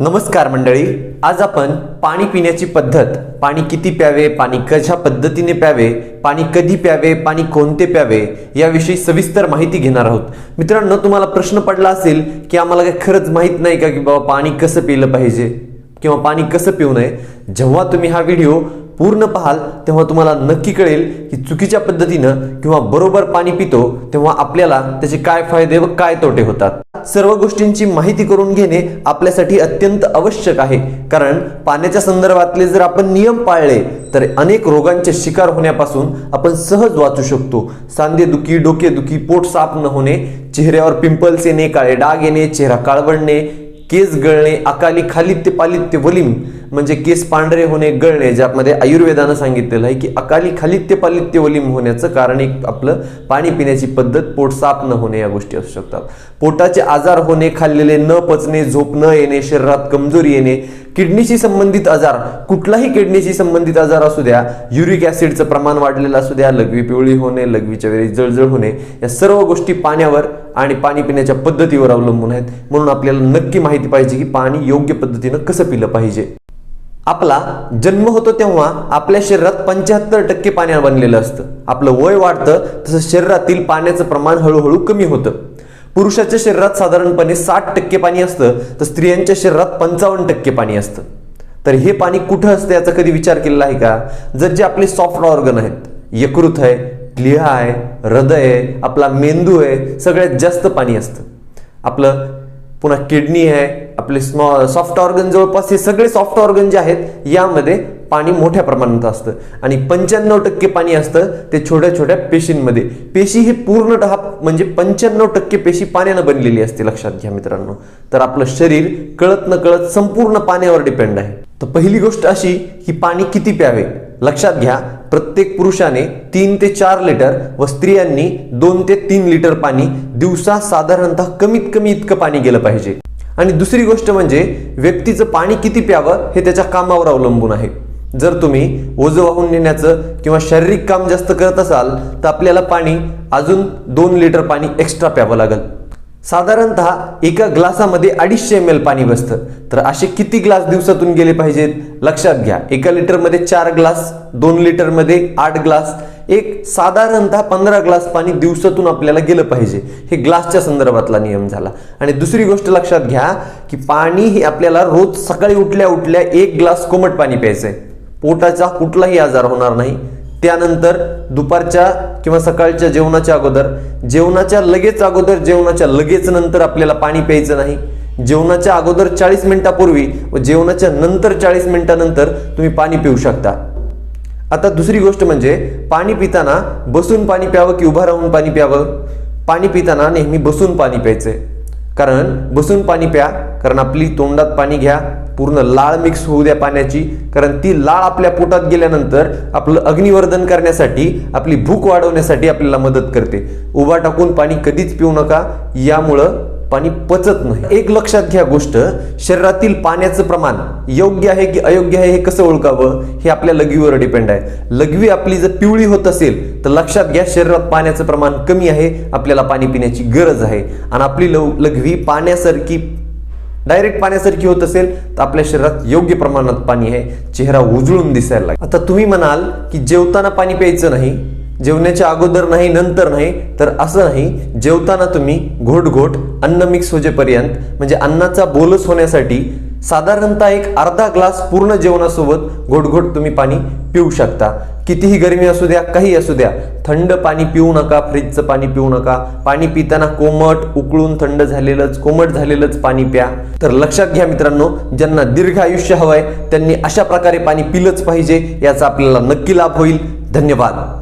नमस्कार मंडळी आज आपण पाणी पिण्याची पद्धत पाणी किती प्यावे पाणी कशा पद्धतीने प्यावे पाणी कधी प्यावे पाणी कोणते प्यावे याविषयी सविस्तर माहिती घेणार आहोत. मित्रांनो तुम्हाला प्रश्न पडला असेल की आम्हाला काय खरंच माहीत नाही का की बाबा पाणी कसं पिलं पाहिजे किंवा पाणी कसं पिऊ नये जेव्हा तुम्ही हा व्हिडिओ पूर्ण पाहाल तेव्हा तुम्हाला नक्की कळेल की चुकीच्या पद्धतीनं किंवा बरोबर पाणी पितो तेव्हा आपल्याला त्याचे काय फायदे व काय तोटे होतात. सर्व गोष्टींची माहिती करून घेणे आपल्यासाठी अत्यंत आवश्यक आहे. कारण पाण्याच्या संदर्भातले जर आपण नियम पाळले तर अनेक रोगांचे शिकार होण्यापासून आपण सहज वाचू शकतो. सांधेदुखी डोकेदुखी पोट साफ न होणे चेहऱ्यावर पिंपल्स येणे काळे डाग येणे चेहरा काळवडणे केस गळणे अकाली खालित्य पालित्य वलिम म्हणजे केस पांढरे होणे गळणे ज्यामध्ये आयुर्वेदानं सांगितलेलं आहे की अकाली खालित्य पालित्य वलिम होण्याचं कारण एक आपलं पाणी पिण्याची पद्धत पोट साफ न होणे या गोष्टी असू शकतात. पोटाचे आजार होणे खाल्लेले न पचणे झोप न येणे शरीरात कमजोरी येणे किडनीशी संबंधित आजार कुठलाही किडनीशी संबंधित आजार असू द्या युरिक ऍसिडचं प्रमाण वाढलेलं असू द्या लघवी पिवळी होणे लघवीच्या वेळी जळजळ होणे या सर्व गोष्टी पाण्यावर आणि पाणी पिण्याच्या पद्धतीवर अवलंबून आहेत. म्हणून आपल्याला नक्की माहिती पाहिजे की पाणी योग्य पद्धतीनं कसं पिलं पाहिजे. आपला जन्म होतो तेव्हा आपल्या शरीरात पंच्याहत्तर टक्के पाण्यानं बनलेलं असतं. आपलं वय वाढतं तसं शरीरातील पाण्याचं प्रमाण हळूहळू कमी होतं. पुरुषाच्या शरीरात साधारणपणे साठ टक्के पाणी असतं तर स्त्रियांच्या शरीरात पंचावन्न टक्के पाणी असतं. तर हे पाणी कुठं असतं याचा कधी विचार केलेला आहे का? जर जे आपले सॉफ्ट ऑर्गन आहेत यकृत आहे क्लिहा आहे हृदय आहे आपला मेंदू आहे सगळ्यात जास्त पाणी असतं. आपलं पुन्हा किडनी आहे आपले स्मॉ सॉफ्ट ऑर्गन जवळपास हे सगळे सॉफ्ट ऑर्गन जे आहेत यामध्ये पाणी मोठ्या प्रमाणात असतं. आणि पंच्याण्णव टक्के पाणी असतं ते छोट्या छोट्या पेशींमध्ये. पेशी हे पूर्णतः म्हणजे पंच्याण्णव टक्के पेशी पाण्यानं बनलेली असते लक्षात घ्या मित्रांनो. तर आपलं शरीर कळत न कळत संपूर्ण पाण्यावर डिपेंड आहे. तर पहिली गोष्ट अशी की पाणी किती प्यावे? लक्षात घ्या प्रत्येक पुरुषाने तीन ते चार लिटर व स्त्रियांनी दोन ते तीन लिटर पाणी दिवसा साधारणतः कमीत कमी इतकं पाणी गेलं पाहिजे. आणि दुसरी गोष्ट म्हणजे व्यक्तीचं पाणी किती प्यावं हे त्याच्या कामावर अवलंबून आहे. जर तुम्ही ओझं वाहून नेण्याचं किंवा शारीरिक काम जास्त करत असाल तर आपल्याला पाणी अजून दोन लिटर पाणी एक्स्ट्रा प्यावं लागेल. साधारणतः एका ग्लासामध्ये अडीचशे एम एल पाणी बसतं. तर असे किती ग्लास दिवसातून गेले पाहिजेत? लक्षात घ्या. एका लिटरमध्ये चार ग्लास दोन लिटरमध्ये आठ ग्लास एक साधारणतः पंधरा ग्लास पाणी दिवसातून आपल्याला गेलं पाहिजे. हे ग्लासच्या संदर्भातला नियम झाला. आणि दुसरी गोष्ट लक्षात घ्या की पाणी हे आपल्याला रोज सकाळी उठल्या उठल्या एक ग्लास कोमट पाणी प्यायचं आहे पोटाचा कुठलाही आजार होणार नाही. त्यानंतर दुपारच्या किंवा सकाळच्या जेवणाच्या अगोदर जेवणाच्या लगेच अगोदर जेवणाच्या लगेच नंतर आपल्याला पाणी प्यायचं नाही. जेवणाच्या अगोदर चाळीस मिनिटापूर्वी व जेवणाच्या नंतर चाळीस मिनिटानंतर तुम्ही पाणी पिऊ शकता. आता दुसरी गोष्ट म्हणजे पाणी पिताना बसून पाणी प्यावं की उभं राहून पाणी प्यावं? पाणी पिताना नेहमी बसून पाणी प्यायचंय. कारण बसून पाणी प्या कारण आपली तोंडात पाणी घ्या पूर्ण लाळ मिक्स होऊ द्या पाण्याची कारण ती लाळ आपल्या पोटात गेल्यानंतर आपलं अग्निवर्धन करण्यासाठी आपली भूक वाढवण्यासाठी आपल्याला मदत करते. उभा टाकून पाणी कधीच पिऊ नका यामुळं पाणी पचत नाही. एक लक्षात घ्या गोष्ट शरीरातील पाण्याचं प्रमाण योग्य आहे की अयोग्य आहे हे कसं ओळखावं? हे आपल्या लघवीवर डिपेंड आहे. लघवी आपली जर पिवळी होत असेल तर लक्षात घ्या शरीरात पाण्याचं प्रमाण कमी आहे आपल्याला पाणी पिण्याची गरज आहे. आणि आपली लघवी पाण्यासारखी डायरेक्ट पाण्यासारखी होत असेल तर आपल्या शरीरात योग्य प्रमाणात पाणी आहे. चेहरा उजळून दिसायला लागेल. आता तुम्ही म्हणाल की जेवताना पाणी प्यायचं नाही. जेवण्याच्या अगोदर नाही नंतर नाही तर असं नाही जेवताना तुम्ही घोट घोट अन्न मिक्स होजेपर्यंत म्हणजे अन्नाचा बोलस होण्यासाठी साधारणतः एक अर्धा ग्लास पूर्ण जेवणासोबत घोटघोट तुम्ही पाणी पिऊ शकता. कितीही गरमी असू द्या काही असू द्या थंड पाणी पिऊ नका फ्रीजचं पाणी पिऊ नका. पाणी पिताना कोमट उकळून थंड झालेलंच कोमट झालेलंच पाणी प्या. तर लक्षात घ्या मित्रांनो ज्यांना दीर्घ आयुष्य हवंय त्यांनी अशा प्रकारे पाणी पिलंच पाहिजे याचा आपल्याला नक्की लाभ होईल. धन्यवाद.